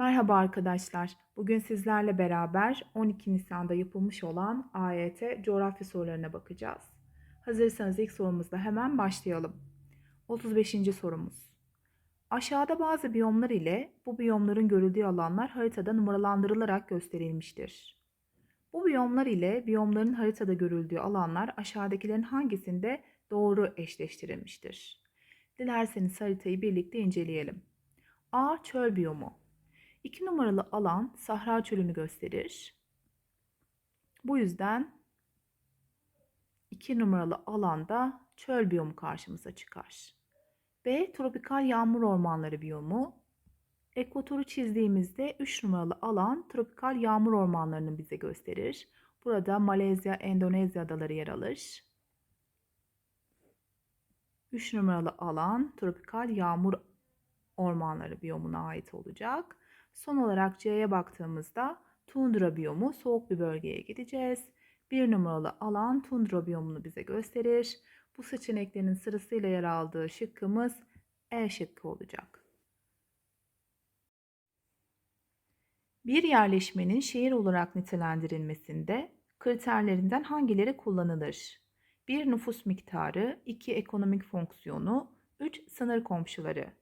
Merhaba arkadaşlar. Bugün sizlerle beraber 12 Nisan'da yapılmış olan AYT coğrafya sorularına bakacağız. Hazırsanız ilk sorumuzla hemen başlayalım. 35. sorumuz. Aşağıda bazı biyomlar ile bu biyomların görüldüğü alanlar haritada numaralandırılarak gösterilmiştir. Bu biyomlar ile biyomların haritada görüldüğü alanlar aşağıdakilerin hangisinde doğru eşleştirilmiştir? Dilerseniz haritayı birlikte inceleyelim. A. Çöl biyomu 2 numaralı alan Sahra Çölü'nü gösterir. Bu yüzden 2 numaralı alanda çöl biyomu karşımıza çıkar. B. Tropikal yağmur ormanları biyomu. Ekvatoru çizdiğimizde 3 numaralı alan tropikal yağmur ormanlarını bize gösterir. Burada Malezya, Endonezya adaları yer alır. 3 numaralı alan tropikal yağmur ormanları biyomuna ait olacak. Son olarak C'ye baktığımızda tundra biyomu soğuk bir bölgeye gideceğiz. Bir numaralı alan tundra biyomunu bize gösterir. Bu seçeneklerin sırasıyla yer aldığı şıkkımız E şıkkı olacak. Bir yerleşmenin şehir olarak nitelendirilmesinde kriterlerinden hangileri kullanılır? 1. Nüfus miktarı, 2. Ekonomik fonksiyonu, 3. Sınır komşuları.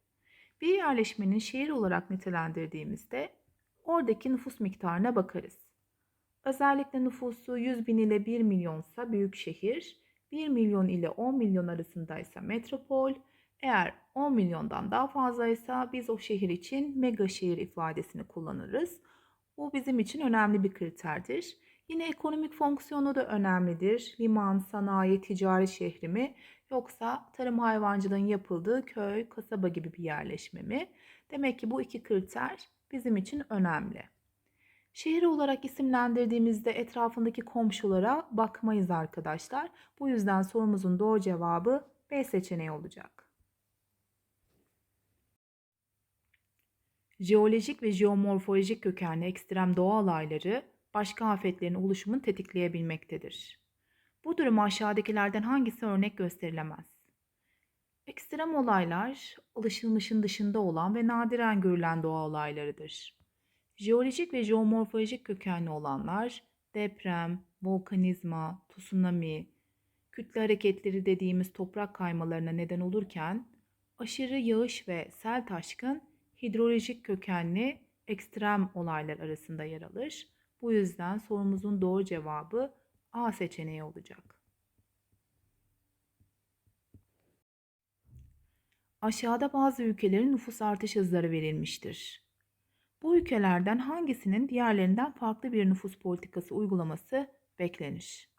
Bir yerleşmenin şehir olarak nitelendirdiğimizde oradaki nüfus miktarına bakarız. Özellikle nüfusu 100 bin ile 1 milyonsa büyük şehir, 1 milyon ile 10 milyon arasındaysa metropol, eğer 10 milyondan daha fazlaysa biz o şehir için mega şehir ifadesini kullanırız. Bu bizim için önemli bir kriterdir. Yine ekonomik fonksiyonu da önemlidir. Liman, sanayi, ticari şehri mi yoksa tarım hayvancılığın yapıldığı köy, kasaba gibi bir yerleşme mi? Demek ki bu iki kriter bizim için önemli. Şehir olarak isimlendirdiğimizde etrafındaki komşulara bakmayız arkadaşlar. Bu yüzden sorumuzun doğru cevabı B seçeneği olacak. Jeolojik ve jeomorfolojik kökenli ekstrem doğa olayları başka afetlerin oluşumunu tetikleyebilmektedir. Bu durum aşağıdakilerden hangisi örnek gösterilemez? Ekstrem olaylar alışılmışın dışında olan ve nadiren görülen doğa olaylarıdır. Jeolojik ve jeomorfolojik kökenli olanlar deprem, volkanizma, tsunami, kütle hareketleri dediğimiz toprak kaymalarına neden olurken aşırı yağış ve sel taşkın hidrolojik kökenli ekstrem olaylar arasında yer alır. Bu yüzden sorumuzun doğru cevabı A seçeneği olacak. Aşağıda bazı ülkelerin nüfus artış hızları verilmiştir. Bu ülkelerden hangisinin diğerlerinden farklı bir nüfus politikası uygulaması beklenir?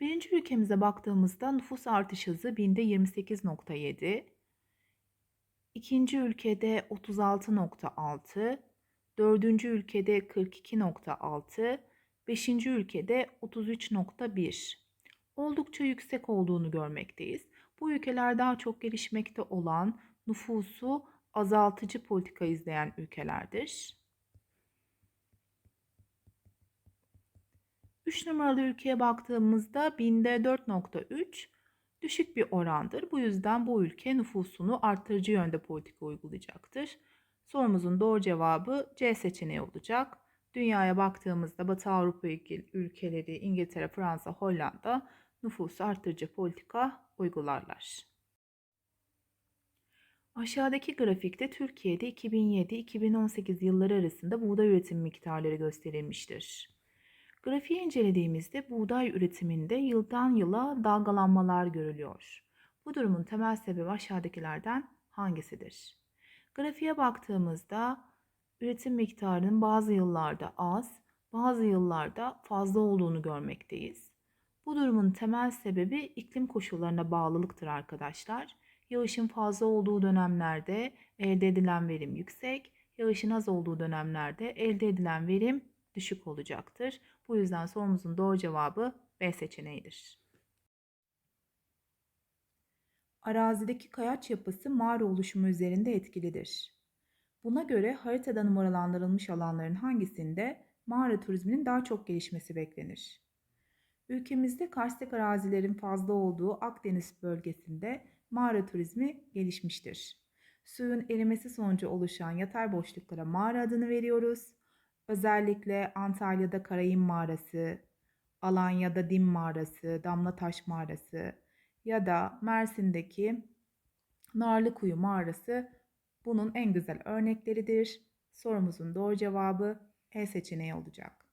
Birinci ülkemize baktığımızda nüfus artış hızı binde 28.7, ikinci ülkede 36.6, dördüncü ülkede 42.6, beşinci ülkede 33.1. Oldukça yüksek olduğunu görmekteyiz. Bu ülkeler daha çok gelişmekte olan nüfusu azaltıcı politika izleyen ülkelerdir. 3 numaralı ülkeye baktığımızda binde 4.3 düşük bir orandır. Bu yüzden bu ülke nüfusunu arttırıcı yönde politika uygulayacaktır. Sorumuzun doğru cevabı C seçeneği olacak. Dünyaya baktığımızda Batı Avrupa ülkeleri, İngiltere, Fransa, Hollanda nüfusu arttırıcı politika uygularlar. Aşağıdaki grafikte Türkiye'de 2007-2018 yılları arasında buğday üretim miktarları gösterilmiştir. Grafiği incelediğimizde buğday üretiminde yıldan yıla dalgalanmalar görülüyor. Bu durumun temel sebebi aşağıdakilerden hangisidir? Grafiğe baktığımızda üretim miktarının bazı yıllarda az, bazı yıllarda fazla olduğunu görmekteyiz. Bu durumun temel sebebi iklim koşullarına bağlılıktır arkadaşlar. Yağışın fazla olduğu dönemlerde elde edilen verim yüksek, yağışın az olduğu dönemlerde elde edilen verim düşük olacaktır. Bu yüzden sorumuzun doğru cevabı B seçeneğidir. Arazideki kayaç yapısı mağara oluşumu üzerinde etkilidir. Buna göre haritada numaralandırılmış alanların hangisinde mağara turizminin daha çok gelişmesi beklenir? Ülkemizde karstik arazilerin fazla olduğu Akdeniz bölgesinde mağara turizmi gelişmiştir. Suyun erimesi sonucu oluşan yatay boşluklara mağara adını veriyoruz. Özellikle Antalya'da Karayın Mağarası, Alanya'da Dim Mağarası, Damlataş Mağarası ya da Mersin'deki Narlıkuyu Mağarası bunun en güzel örnekleridir. Sorumuzun doğru cevabı E seçeneği olacak.